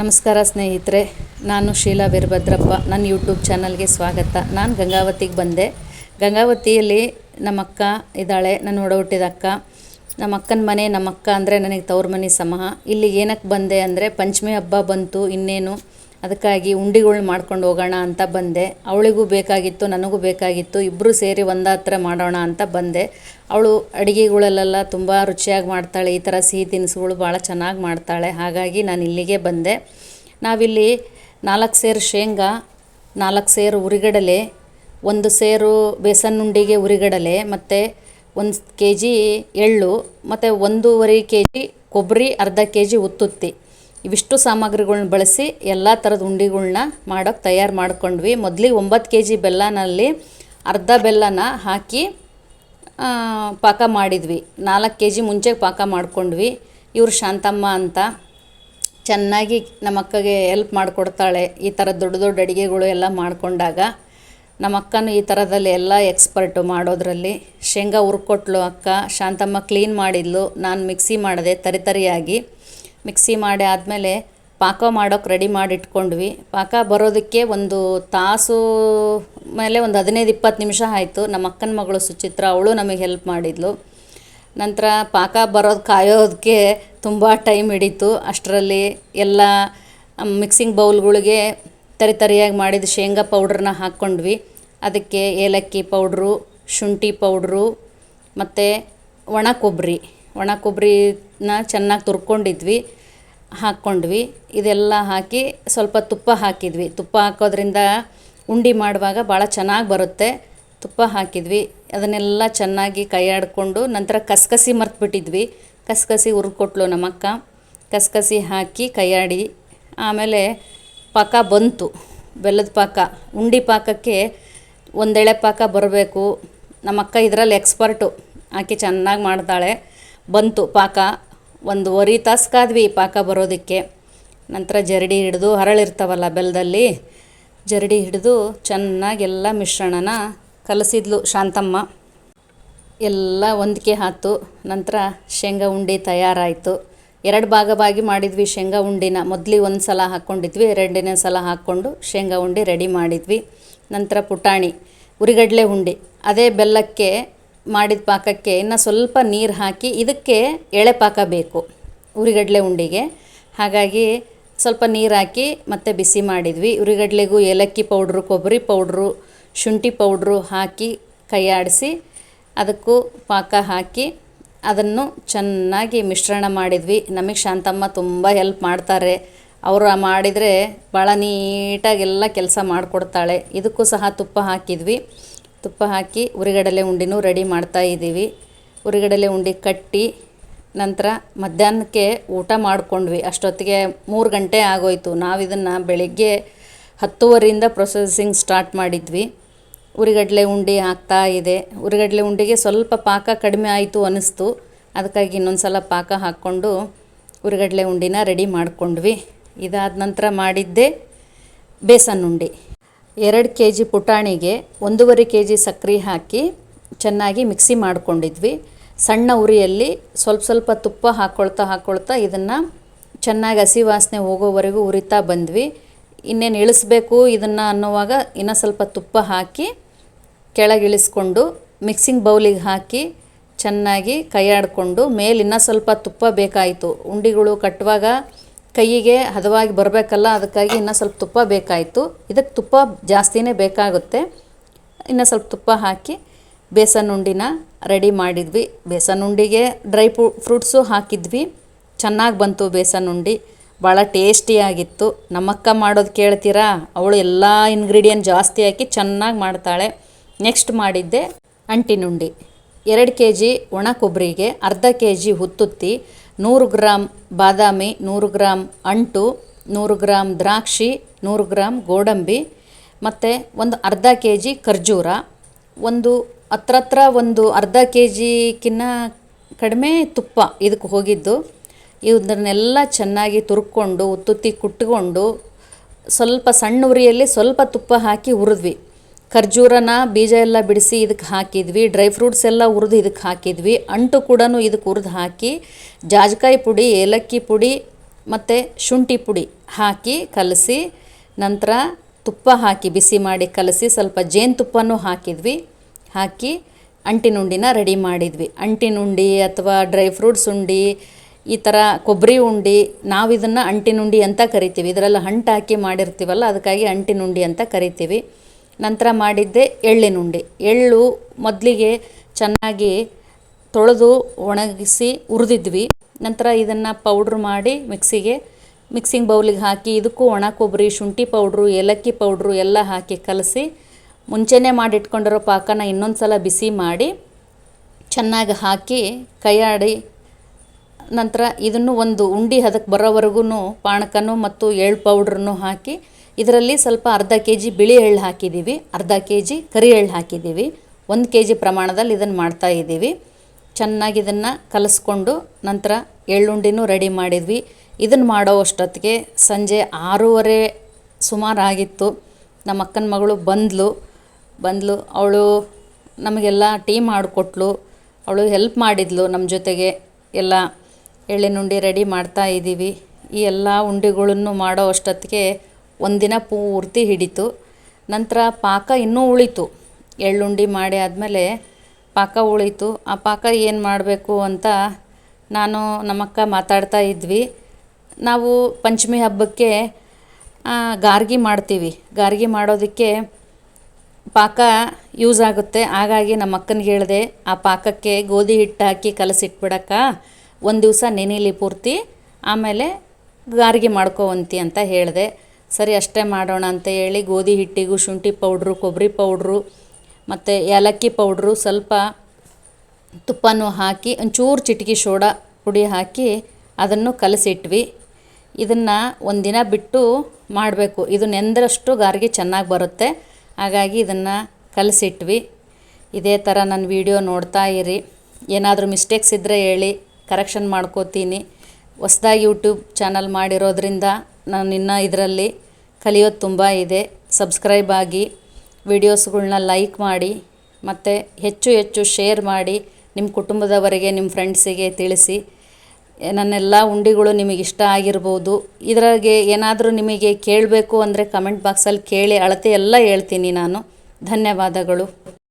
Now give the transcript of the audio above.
ನಮಸ್ಕಾರ ಸ್ನೇಹಿತರೆ, ನಾನು ಶೀಲಾ ವೀರಭದ್ರಪ್ಪ. ನನ್ನ ಯೂಟ್ಯೂಬ್ ಚಾನಲ್ಗೆ ಸ್ವಾಗತ. ನಾನು ಗಂಗಾವತಿಗೆ ಬಂದೆ. ಗಂಗಾವತಿಯಲ್ಲಿ ನಮ್ಮ ಅಕ್ಕ ಇದ್ದಾಳೆ ನನ್ನ ಒಡಹುಟ್ಟಿದ ಅಕ್ಕ. ನಮ್ಮ ಅಕ್ಕನ ಮನೆ ನಮ್ಮಕ್ಕ ಅಂದರೆ ನನಗೆ ತವ್ರ ಮನೆ ಸಮಹ. ಇಲ್ಲಿ ಏನಕ್ಕೆ ಬಂದೆ ಅಂದರೆ, ಪಂಚಮಿ ಹಬ್ಬ ಬಂತು, ಇನ್ನೇನು ಅದಕ್ಕಾಗಿ ಉಂಡಿಗಳ್ನ ಮಾಡ್ಕೊಂಡು ಹೋಗೋಣ ಅಂತ ಬಂದೆ. ಅವಳಿಗೂ ಬೇಕಾಗಿತ್ತು, ನನಗೂ ಬೇಕಾಗಿತ್ತು ಇಬ್ಬರು ಸೇರಿ ಒಂದು ಹತ್ರ ಮಾಡೋಣ ಅಂತ ಬಂದೆ. ಅವಳು ಅಡುಗೆಗಳಲ್ಲೆಲ್ಲ ತುಂಬ ರುಚಿಯಾಗಿ ಮಾಡ್ತಾಳೆ, ಈ ಥರ ಸಿಹಿ ತಿನಿಸುಗಳು ಭಾಳ ಚೆನ್ನಾಗಿ ಮಾಡ್ತಾಳೆ. ಹಾಗಾಗಿ ನಾನು ಇಲ್ಲಿಗೆ ಬಂದೆ. ನಾವಿಲ್ಲಿ ನಾಲ್ಕು ಸೇರು ಶೇಂಗಾ, ನಾಲ್ಕು ಸೇರು ಉರಿಗಡಲೆ, ಒಂದು ಸೇರು ಬೇಸನ್ ಉಂಡಿಗೆ ಉರಿಗಡಲೆ, ಮತ್ತು ಒಂದು ಕೆ ಜಿ ಎಳ್ಳು, ಮತ್ತು ಒಂದೂವರೆ ಕೆ ಜಿ ಕೊಬ್ಬರಿ, ಅರ್ಧ ಕೆ ಜಿ ಉತ್ತುತ್ತಿ. ಇವಿಷ್ಟು ಸಾಮಗ್ರಿಗಳ್ನ ಬಳಸಿ ಎಲ್ಲ ಥರದ ಉಂಡಿಗಳ್ನ ಮಾಡೋಕ್ಕೆ ತಯಾರು ಮಾಡ್ಕೊಂಡ್ವಿ. ಮೊದಲಿಗೆ ಒಂಬತ್ತು ಕೆ ಜಿ ಬೆಲ್ಲನಲ್ಲಿ ಅರ್ಧ ಬೆಲ್ಲನ ಹಾಕಿ ಪಾಕ ಮಾಡಿದ್ವಿ. ನಾಲ್ಕು ಕೆ ಜಿ ಮುಂಚೆ ಪಾಕ ಮಾಡ್ಕೊಂಡ್ವಿ. ಇವರು ಶಾಂತಮ್ಮ ಅಂತ. ಚೆನ್ನಾಗಿ ನಮ್ಮ ಅಕ್ಕಗೆ ಎಲ್ಪ್ ಮಾಡಿಕೊಡ್ತಾಳೆ. ಈ ಥರ ದೊಡ್ಡ ದೊಡ್ಡ ಅಡುಗೆಗಳು ಎಲ್ಲ ಮಾಡಿಕೊಂಡಾಗ ನಮ್ಮ ಅಕ್ಕನೂ ಈ ಥರದಲ್ಲಿ ಎಲ್ಲ ಎಕ್ಸ್ಪರ್ಟು ಮಾಡೋದ್ರಲ್ಲಿ. ಶೇಂಗಾ ಹುರ್ಕೊಟ್ಲು ಅಕ್ಕ. ಶಾಂತಮ್ಮ ಕ್ಲೀನ್ ಮಾಡಿದ್ಲು. ನಾನು ಮಿಕ್ಸಿ ಮಾಡಿದೆ ತರಿತರಿಯಾಗಿ ಮಿಕ್ಸಿ ಮಾಡಿ ಆದಮೇಲೆ ಪಾಕ ಮಾಡೋಕೆ ರೆಡಿ ಮಾಡಿ ಇಟ್ಕೊಂಡ್ವಿ. ಪಾಕ ಬರೋದಕ್ಕೆ ಒಂದು ತಾಸು ಮೇಲೆ ಒಂದು ಹದಿನೈದು ಇಪ್ಪತ್ತು ನಿಮಿಷ ಆಯಿತು. ನಮ್ಮ ಅಕ್ಕನ ಮಗಳು ಸುಚಿತ್ರ, ಅವಳು ನಮಗೆ ಹೆಲ್ಪ್ ಮಾಡಿದ್ಲು. ನಂತರ ಪಾಕ ಬರೋದು ಕಾಯೋದಕ್ಕೆ ತುಂಬ ಟೈಮ್ ಹಿಡಿತು. ಅಷ್ಟರಲ್ಲಿ ಎಲ್ಲ ಮಿಕ್ಸಿಂಗ್ ಬೌಲ್ಗಳಿಗೆ ತರಿ ತರಿಯಾಗಿ ಮಾಡಿದ ಶೇಂಗಾ ಪೌಡ್ರನ್ನ ಹಾಕ್ಕೊಂಡ್ವಿ. ಅದಕ್ಕೆ ಏಲಕ್ಕಿ ಪೌಡ್ರು ಶುಂಠಿ ಪೌಡ್ರು ಮತ್ತು ಒಣ ಕೊಬ್ಬರಿ ಒಣ ಕೊಬ್ಬರಿನ ಚೆನ್ನಾಗಿ ತುರ್ಕೊಂಡಿದ್ವಿ, ಹಾಕ್ಕೊಂಡ್ವಿ. ಇದೆಲ್ಲ ಹಾಕಿ ಸ್ವಲ್ಪ ತುಪ್ಪ ಹಾಕಿದ್ವಿ. ತುಪ್ಪ ಹಾಕೋದ್ರಿಂದ ಉಂಡಿ ಮಾಡುವಾಗ ಭಾಳ ಚೆನ್ನಾಗಿ ಬರುತ್ತೆ. ತುಪ್ಪ ಹಾಕಿದ್ವಿ. ಅದನ್ನೆಲ್ಲ ಚೆನ್ನಾಗಿ ಕೈಯಾಡಿಕೊಂಡು ನಂತರ ಕಸಕಸಿ ಮರ್ತ್ಬಿಟ್ಟಿದ್ವಿ. ಕಸಕಸಿ ಹುರ್ಕೊಟ್ಲು ನಮ್ಮಕ್ಕ. ಕಸಕಸಿ ಹಾಕಿ ಕೈಯಾಡಿ ಆಮೇಲೆ ಪಾಕ ಬಂತು. ಬೆಲ್ಲದ ಪಾಕ. ಉಂಡಿ ಪಾಕಕ್ಕೆ ಒಂದೆಳೆ ಪಾಕ ಬರಬೇಕು. ನಮ್ಮಕ್ಕ ಇದರಲ್ಲಿ ಎಕ್ಸ್ಪರ್ಟು. ಆಕೆ ಚೆನ್ನಾಗಿ ಮಾಡ್ತಾಳೆ ಬಂತು ಪಾಕ. ಒಂದು ವರಿ ತಾಸು ಕಾದ್ವಿ ಪಾಕ ಬರೋದಕ್ಕೆ. ನಂತರ ಜರಡಿ ಹಿಡಿದು ಹರಳಿರ್ತಾವಲ್ಲ ಬೆಲ್ಲದಲ್ಲಿ ಜರಡಿ ಹಿಡಿದು ಚೆನ್ನಾಗೆಲ್ಲ ಮಿಶ್ರಣನ ಕಲಸಿದ್ಲು ಶಾಂತಮ್ಮ. ಎಲ್ಲ ಹೊಂದಿಕೆ ಹಾತು. ನಂತರ ಶೇಂಗಾ ಉಂಡೆ ತಯಾರಾಯಿತು. ಎರಡು ಭಾಗವಾಗಿ ಮಾಡಿದ್ವಿ ಶೇಂಗಾ ಉಂಡಿನ. ಮೊದಲಿಗೆ ಒಂದು ಸಲ ಹಾಕ್ಕೊಂಡಿದ್ವಿ ಎರಡನೇ ಸಲ ಹಾಕ್ಕೊಂಡು ಶೇಂಗಾ ಉಂಡೆ ರೆಡಿ ಮಾಡಿದ್ವಿ. ನಂತರ ಪುಟಾಣಿ, ಉರಿಗಡಲೆ ಉಂಡೆ. ಅದೇ ಬೆಲ್ಲಕ್ಕೆ ಮಾಡಿದ ಪಾಕಕ್ಕೆ ಇನ್ನು ಸ್ವಲ್ಪ ನೀರು ಹಾಕಿ ಇದಕ್ಕೆ ಎಳೆ ಪಾಕ ಬೇಕು, ಉರಿಗಡಲೆ ಉಂಡಿಗೆ. ಹಾಗಾಗಿ ಸ್ವಲ್ಪ ನೀರು ಹಾಕಿ ಮತ್ತೆ ಬಿಸಿ ಮಾಡಿದ್ವಿ. ಉರಿಗಡಲೆಗೂ ಏಲಕ್ಕಿ ಪೌಡ್ರು, ಕೊಬ್ಬರಿ ಪೌಡ್ರು, ಶುಂಠಿ ಪೌಡ್ರು ಹಾಕಿ ಕೈಯಾಡಿಸಿ ಅದಕ್ಕೂ ಪಾಕ ಹಾಕಿ ಅದನ್ನು ಚೆನ್ನಾಗಿ ಮಿಶ್ರಣ ಮಾಡಿದ್ವಿ. ನಮಗೆ ಶಾಂತಮ್ಮ ತುಂಬ ಹೆಲ್ಪ್ ಮಾಡ್ತಾರೆ. ಅವರು ಮಾಡಿದರೆ ಭಾಳ ನೀಟಾಗೆಲ್ಲ ಕೆಲಸ ಮಾಡಿಕೊಡ್ತಾಳೆ. ಇದಕ್ಕೂ ಸಹ ತುಪ್ಪ ಹಾಕಿದ್ವಿ. ತುಪ್ಪ ಹಾಕಿ ಉರಿಗಡಲೆ ಉಂಡೆನೂ ರೆಡಿ ಮಾಡ್ತಾ ಇದ್ದೀವಿ. ಉರಿಗಡಲೆ ಉಂಡೆ ಕಟ್ಟಿ ನಂತರ ಮಧ್ಯಾಹ್ನಕ್ಕೆ ಊಟ ಮಾಡಿಕೊಂಡ್ವಿ. ಅಷ್ಟೊತ್ತಿಗೆ ಮೂರು ಗಂಟೆ ಆಗೋಯ್ತು. ನಾವು ಇದನ್ನು ಬೆಳಗ್ಗೆ ಹತ್ತುವರೆಯಿಂದ ಪ್ರೊಸೆಸಿಂಗ್ ಸ್ಟಾರ್ಟ್ ಮಾಡಿದ್ವಿ. ಉರಿಗಡಲೆ ಉಂಡೆ ಆಗ್ತಾ ಇದೆ. ಉರಿಗಡಲೆ ಉಂಡೆಗೆ ಸ್ವಲ್ಪ ಪಾಕ ಕಡಿಮೆ ಆಯಿತು ಅನ್ನಿಸ್ತು ಅದಕ್ಕಾಗಿ ಇನ್ನೊಂದು ಸಲ ಪಾಕ ಹಾಕ್ಕೊಂಡು ಉರಿಗಡಲೆ ಉಂಡಿನ ರೆಡಿ ಮಾಡಿಕೊಂಡ್ವಿ. ಇದಾದ ನಂತರ ಮಾಡಿದ್ದೆ ಬೇಸನ್ ಉಂಡೆ. ಎರಡು ಕೆ ಜಿ ಪುಟಾಣಿಗೆ ಒಂದೂವರೆ ಕೆ ಜಿ ಸಕ್ಕರೆ ಹಾಕಿ ಚೆನ್ನಾಗಿ ಮಿಕ್ಸಿ ಮಾಡಿಕೊಂಡಿದ್ವಿ. ಸಣ್ಣ ಉರಿಯಲ್ಲಿ ಸ್ವಲ್ಪ ಸ್ವಲ್ಪ ತುಪ್ಪ ಹಾಕ್ಕೊಳ್ತಾ ಹಾಕ್ಕೊಳ್ತಾ ಇದನ್ನು ಚೆನ್ನಾಗಿ ಹಸಿ ವಾಸನೆ ಹೋಗೋವರೆಗೂ ಉರಿತಾ ಬಂದ್ವಿ. ಇನ್ನೇನು ಇಳಿಸ್ಬೇಕು ಇದನ್ನು ಅನ್ನುವಾಗ ಇನ್ನೂ ಸ್ವಲ್ಪ ತುಪ್ಪ ಹಾಕಿ ಕೆಳಗಿಳಿಸ್ಕೊಂಡು ಮಿಕ್ಸಿಂಗ್ ಬೌಲಿಗೆ ಹಾಕಿ ಚೆನ್ನಾಗಿ ಕೈಯಾಡಿಕೊಂಡು ಮೇಲೆ ಇನ್ನೂ ಸ್ವಲ್ಪ ತುಪ್ಪ ಬೇಕಾಯಿತು. ಉಂಡಿಗಳು ಕಟ್ಟುವಾಗ ಕೈಯಿಗೆ ಹದವಾಗಿ ಬರಬೇಕಲ್ಲ, ಅದಕ್ಕಾಗಿ ಇನ್ನೂ ಸ್ವಲ್ಪ ತುಪ್ಪ ಬೇಕಾಯಿತು. ಇದಕ್ಕೆ ತುಪ್ಪ ಜಾಸ್ತಿನೇ ಬೇಕಾಗುತ್ತೆ. ಇನ್ನು ಸ್ವಲ್ಪ ತುಪ್ಪ ಹಾಕಿ ಬೇಸನ್ ಉಂಡಿನ ರೆಡಿ ಮಾಡಿದ್ವಿ. ಬೇಸನ್ ಉಂಡಿಗೆ ಡ್ರೈ ಫ್ರೂ, ಫ್ರೂಟ್ಸು ಹಾಕಿದ್ವಿ. ಚೆನ್ನಾಗಿ ಬಂತು ಬೇಸನ್ ಉಂಡಿ. ಭಾಳ ಟೇಸ್ಟಿಯಾಗಿತ್ತು ನಮ್ಮಕ್ಕ ಮಾಡೋದು ಕೇಳ್ತೀರಾ? ಅವಳು ಎಲ್ಲ ಇಂಗ್ರೀಡಿಯೆಂಟ್ ಜಾಸ್ತಿ ಹಾಕಿ ಚೆನ್ನಾಗಿ ಮಾಡ್ತಾಳೆ. ನೆಕ್ಸ್ಟ್ ಮಾಡಿದ್ದೆ ಅಂಟಿನುಂಡಿ. ಎರಡು ಕೆ ಜಿ ಒಣ ಕೊಬ್ಬರಿಗೆ ಅರ್ಧ ಕೆ ಜಿ ಹುತ್ತುತ್ತಿ ನೂರು ಗ್ರಾಮ್ ಬಾದಾಮಿ, ನೂರು ಗ್ರಾಮ್ ಅಂಟು, ನೂರು ಗ್ರಾಮ್ ದ್ರಾಕ್ಷಿ, ನೂರು ಗ್ರಾಮ್ ಗೋಡಂಬಿ, ಮತ್ತು ಒಂದು ಅರ್ಧ ಕೆ ಜಿ ಖರ್ಜೂರ. ಒಂದು ಹತ್ರತ್ರ ಒಂದು ಅರ್ಧ ಕೆ ಜಿಗಿನ್ನ ಕಡಿಮೆ ತುಪ್ಪ ಇದಕ್ಕೆ ಹೋಗಿದ್ದು ಇದನ್ನೆಲ್ಲ ಚೆನ್ನಾಗಿ ತುರ್ಕೊಂಡು, ಉತ್ತುತ್ತಿ ಕುಟ್ಕೊಂಡು ಸ್ವಲ್ಪ ಸಣ್ಣ ಉರಿಯಲ್ಲಿ ಸ್ವಲ್ಪ ತುಪ್ಪ ಹಾಕಿ ಹುರಿದ್ವಿ. ಖರ್ಜೂರನ ಬೀಜ ಎಲ್ಲ ಬಿಡಿಸಿ ಇದಕ್ಕೆ ಹಾಕಿದ್ವಿ. ಡ್ರೈ ಫ್ರೂಟ್ಸ್ ಎಲ್ಲ ಹುರಿದು ಇದಕ್ಕೆ ಹಾಕಿದ್ವಿ. ಅಂಟು ಕೂಡ ಇದಕ್ಕೆ ಹುರಿದು ಹಾಕಿ, ಜಾಜಿಕಾಯಿ ಪುಡಿ, ಏಲಕ್ಕಿ ಪುಡಿ ಮತ್ತು ಶುಂಠಿ ಪುಡಿ ಹಾಕಿ ಕಲಸಿ, ನಂತರ ತುಪ್ಪ ಹಾಕಿ ಬಿಸಿ ಮಾಡಿ ಕಲಸಿ ಸ್ವಲ್ಪ ಜೇನುತುಪ್ಪನೂ ಹಾಕಿದ್ವಿ. ಹಾಕಿ ಅಂಟಿನುಂಡಿನ ರೆಡಿ ಮಾಡಿದ್ವಿ. ಅಂಟಿನ ಉಂಡೆ ಅಥವಾ ಡ್ರೈ ಫ್ರೂಟ್ಸ್ ಉಂಡಿ, ಈ ಥರ ಕೊಬ್ಬರಿ ಉಂಡಿ, ನಾವು ಇದನ್ನು ಅಂಟಿನುಂಡಿ ಅಂತ ಕರಿತೀವಿ. ಇದರಲ್ಲಿ ಹಂಟು ಹಾಕಿ ಮಾಡಿರ್ತೀವಲ್ಲ, ಅದಕ್ಕಾಗಿ ಅಂಟಿನುಂಡಿ ಅಂತ ಕರಿತೀವಿ. ನಂತರ ಮಾಡಿದ್ದೆ ಎಳ್ಳಿನ ಉಂಡೆ ಎಳ್ಳು ಮೊದಲಿಗೆ ಚೆನ್ನಾಗಿ ತೊಳೆದು ಒಣಗಿಸಿ ಹುರಿದಿದ್ವಿ. ನಂತರ ಇದನ್ನು ಪೌಡ್ರ್ ಮಾಡಿ ಮಿಕ್ಸಿಗೆ ಮಿಕ್ಸಿಂಗ್ ಬೌಲಿಗೆ ಹಾಕಿ ಇದಕ್ಕೂ ಒಣ ಕೊಬ್ಬರಿ, ಶುಂಠಿ ಪೌಡ್ರು ಏಲಕ್ಕಿ ಪೌಡ್ರು ಎಲ್ಲ ಹಾಕಿ ಕಲಸಿ, ಮುಂಚೆನೇ ಮಾಡಿಟ್ಕೊಂಡಿರೋ ಪಾಕನ ಇನ್ನೊಂದು ಸಲ ಬಿಸಿ ಮಾಡಿ ಚೆನ್ನಾಗಿ ಹಾಕಿ ಕೈಯಾಡಿ ನಂತರ ಇದನ್ನು ಒಂದು ಉಂಡೆ ಹದಕ್ಕೆ ಬರೋವರೆಗೂ ಪಾನಕನೂ ಮತ್ತು ಎಳ್ಳು ಪೌಡ್ರನ್ನು ಹಾಕಿ ಇದರಲ್ಲಿ ಸ್ವಲ್ಪ ಅರ್ಧ ಕೆ ಜಿ ಬಿಳಿ ಎಳ್ಳು ಹಾಕಿದ್ದೀವಿ, ಅರ್ಧ ಕೆ ಜಿ ಕರಿ ಎಳ್ಳು ಹಾಕಿದ್ದೀವಿ. ಒಂದು ಕೆ ಜಿ ಪ್ರಮಾಣದಲ್ಲಿ ಇದನ್ನು ಮಾಡ್ತಾ ಇದ್ದೀವಿ. ಚೆನ್ನಾಗಿ ಇದನ್ನು ಕಲಿಸ್ಕೊಂಡು ನಂತರ ಎಳ್ಳುಂಡಿನೂ ರೆಡಿ ಮಾಡಿದ್ವಿ. ಇದನ್ನು ಮಾಡೋ ಅಷ್ಟೊತ್ತಿಗೆ ಸಂಜೆ ಆರೂವರೆ ಸುಮಾರು ಆಗಿತ್ತು. ನಮ್ಮ ಅಕ್ಕನ ಮಗಳು ಬಂದಳು ಬಂದಳು ಅವಳು ನಮಗೆಲ್ಲ ಟೀ ಮಾಡಿಕೊಟ್ಲು. ಅವಳು ಹೆಲ್ಪ್ ಮಾಡಿದ್ಲು ನಮ್ಮ ಜೊತೆಗೆ ಎಲ್ಲ ಎಳ್ಳಿನ ಉಂಡೆ ರೆಡಿ ಮಾಡ್ತಾ ಇದ್ದೀವಿ. ಈ ಎಲ್ಲ ಉಂಡೆಗಳನ್ನು ಮಾಡೋ ಅಷ್ಟೊತ್ತಿಗೆ ಒಂದಿನ ಪೂರ್ತಿ ಹಿಡಿತು. ನಂತರ ಪಾಕ ಇನ್ನೂ ಉಳಿತು. ಎಳ್ಳುಂಡಿ ಮಾಡಿ ಆದಮೇಲೆ ಪಾಕ ಉಳಿತು. ಆ ಪಾಕ ಏನು ಮಾಡಬೇಕು ಅಂತ ನಾನು ನಮ್ಮಕ್ಕ ಮಾತಾಡ್ತಾ ಇದ್ವಿ. ನಾವು ಪಂಚಮಿ ಹಬ್ಬಕ್ಕೆ ಗಾರ್ಗಿ ಮಾಡ್ತೀವಿ. ಗಾರ್ಗಿ ಮಾಡೋದಕ್ಕೆ ಪಾಕ ಯೂಸ್ ಆಗುತ್ತೆ. ಹಾಗಾಗಿ ನಮ್ಮ ಅಕ್ಕನಿಗೆ ಹೇಳಿದೆ, ಆ ಪಾಕಕ್ಕೆ ಗೋಧಿ ಹಿಟ್ಟು ಹಾಕಿ ಕಲಸಿಟ್ಬಿಡಕ್ಕ. ಒಂದು ದಿವಸ ನೆನೀಲಿ ಪೂರ್ತಿ. ಆಮೇಲೆ ಗಾರ್ಗಿ ಮಾಡ್ಕೊವಂತಿ ಅಂತ ಹೇಳಿದೆ. ಸರಿ, ಅಷ್ಟೇ ಮಾಡೋಣ ಅಂತ ಹೇಳಿ ಗೋಧಿ ಹಿಟ್ಟಿಗೂ ಶುಂಠಿ ಪೌಡ್ರು, ಕೊಬ್ಬರಿ ಪೌಡ್ರು ಮತ್ತು ಏಲಕ್ಕಿ ಪೌಡ್ರು ಸ್ವಲ್ಪ ತುಪ್ಪನೂ ಹಾಕಿ, ಒಂಚೂರು ಚಿಟಿಕೆ ಸೋಡಾ ಪುಡಿ ಹಾಕಿ ಅದನ್ನು ಕಲಸಿಟ್ವಿ. ಇದನ್ನು ಒಂದಿನ ಬಿಟ್ಟು ಮಾಡಬೇಕು. ಇದು ನೆಂದರಷ್ಟು ಗಾರ್ಗಿ ಚೆನ್ನಾಗಿ ಬರುತ್ತೆ. ಹಾಗಾಗಿ ಇದನ್ನು ಕಲಸಿಟ್ವಿ. ಇದೇ ಥರ ನನ್ನ ವಿಡಿಯೋ ನೋಡ್ತಾ ಇರಿ. ಏನಾದರೂ ಮಿಸ್ಟೇಕ್ಸ್ ಇದ್ದರೆ ಹೇಳಿ, ಕರೆಕ್ಷನ್ ಮಾಡ್ಕೋತೀನಿ. ಹೊಸ್ದಾಗಿ ಯೂಟ್ಯೂಬ್ ಚಾನಲ್ ಮಾಡಿರೋದ್ರಿಂದ ನಾನು ಇನ್ನೂ ಇದರಲ್ಲಿ ಕಲಿಯೋದು ತುಂಬ ಇದೆ. ಸಬ್ಸ್ಕ್ರೈಬ್ ಆಗಿ ವಿಡಿಯೋಸ್ಗಳ್ನ ಲೈಕ್ ಮಾಡಿ, ಮತ್ತು ಹೆಚ್ಚು ಹೆಚ್ಚು ಶೇರ್ ಮಾಡಿ ನಿಮ್ಮ ಕುಟುಂಬದವರಿಗೆ ನಿಮ್ಮ ಫ್ರೆಂಡ್ಸಿಗೆ ತಿಳಿಸಿ. ನನ್ನೆಲ್ಲ ಉಂಡಿಗಳು ನಿಮಗೆ ಇಷ್ಟ ಆಗಿರ್ಬೋದು. ಇದರಾಗೆ ಏನಾದರೂ ನಿಮಗೆ ಕೇಳಬೇಕು ಅಂದರೆ ಕಮೆಂಟ್ ಬಾಕ್ಸಲ್ಲಿ ಕೇಳಿ, ಅಳತೆ ಎಲ್ಲ ಹೇಳ್ತೀನಿ ನಾನು. ಧನ್ಯವಾದಗಳು.